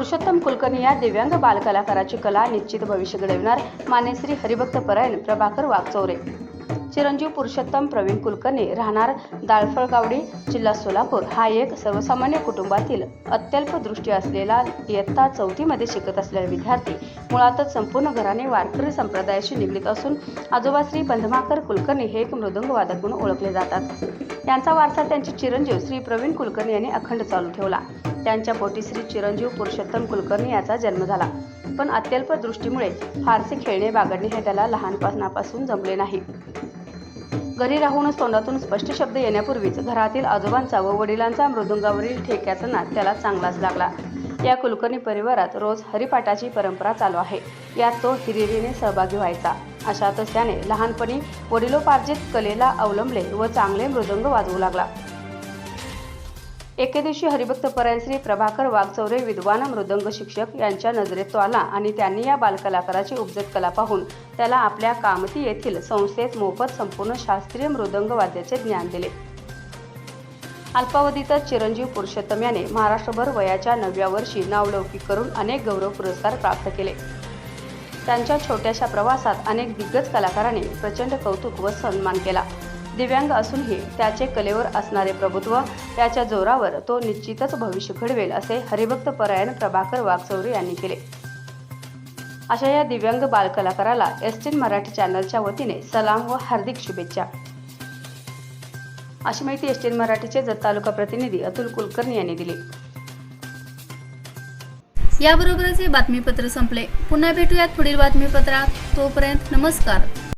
पुरुषोत्तम कुलकर्णी या दिव्यांग बालकलाकाराची कला निश्चित भविष्य घडविणार माने श्री हरिभक्त परायण प्रभाकर वागचौरे चिरंजीव पुरुषोत्तम प्रवीण कुलकर्णी राहणार दाळफळगावडी जिल्हा सोलापूर. हा एक सर्वसामान्य कुटुंबातील अत्यल्प दृष्टी असलेला इयत्ता चौथीमध्ये शिकत असलेला विद्यार्थी मुळातच संपूर्ण घराने वारकरी संप्रदायाशी निगडीत असून आजोबा श्री बंधमाकर कुलकर्णी हे एक मृदंगवादक म्हणून ओळखले जातात. यांचा वारसा त्यांचे चिरंजीव श्री प्रवीण कुलकर्णी यांनी अखंड चालू ठेवला. त्यांच्या पोटी श्री चिरंजीव पुरुषोत्तम कुलकर्णी याचा जन्म झाला. पण अत्यल्प दृष्टीमुळे फारसे खेळणे बागडणे हे त्याला लहानपणापासून जमले नाही. घरी राहूनच तोंडातून स्पष्ट शब्द येण्यापूर्वीच घरातील आजोबांचा व वडिलांचा मृदुंगावरील ठेक्याचा नाद त्याला चांगलाच लागला. या कुलकर्णी परिवारात रोज हरिपाठाची परंपरा चालू आहे. यात तो हिरिरीने सहभागी व्हायचा. अशातच त्याने लहानपणी वडिलोपार्जित कलेला अवलंबले व चांगले मृदंग वाजवू लागला. एके दिवशी हरिभक्त परायश्री प्रभाकर वाघचौरे विद्वान मृदंग शिक्षक यांच्या नजरेत तो आला आणि त्यांनी या बालकलाकाराची उपजत कला पाहून त्याला आपल्या कामती येथील संस्थेत मोफत संपूर्ण शास्त्रीय मृदंग वाद्याचे ज्ञान दिले. अल्पावधीतच चिरंजीव पुरुषोत्तम याने महाराष्ट्रभर वयाच्या नवव्या वर्षी नावलौकिक करून अनेक गौरव पुरस्कार प्राप्त केले. त्यांच्या छोट्याशा प्रवासात अनेक दिग्गज कलाकारांनी प्रचंड कौतुक व सन्मान केला. दिव्यांग असूनही त्याचे कलेवर असणारे प्रभुत्व त्याच्या जोरावर तो निश्चितच भविष्य घडवेल असे हरिभक्त परायण प्रभाकर वागचौरे यांनी केले. अशा या दिव्यांग बालकलाकाराला एस टी मराठी चॅनलच्या वतीने सलाम व हार्दिक शुभेच्छा. अशी माहिती एस टी मराठीचे जत तालुका प्रतिनिधी अतुल कुलकर्णी यांनी दिली. याबरोबरच हे बातमीपत्र संपले. पुन्हा भेटूयात पुढील बातमीपत्रात. तोपर्यंत नमस्कार.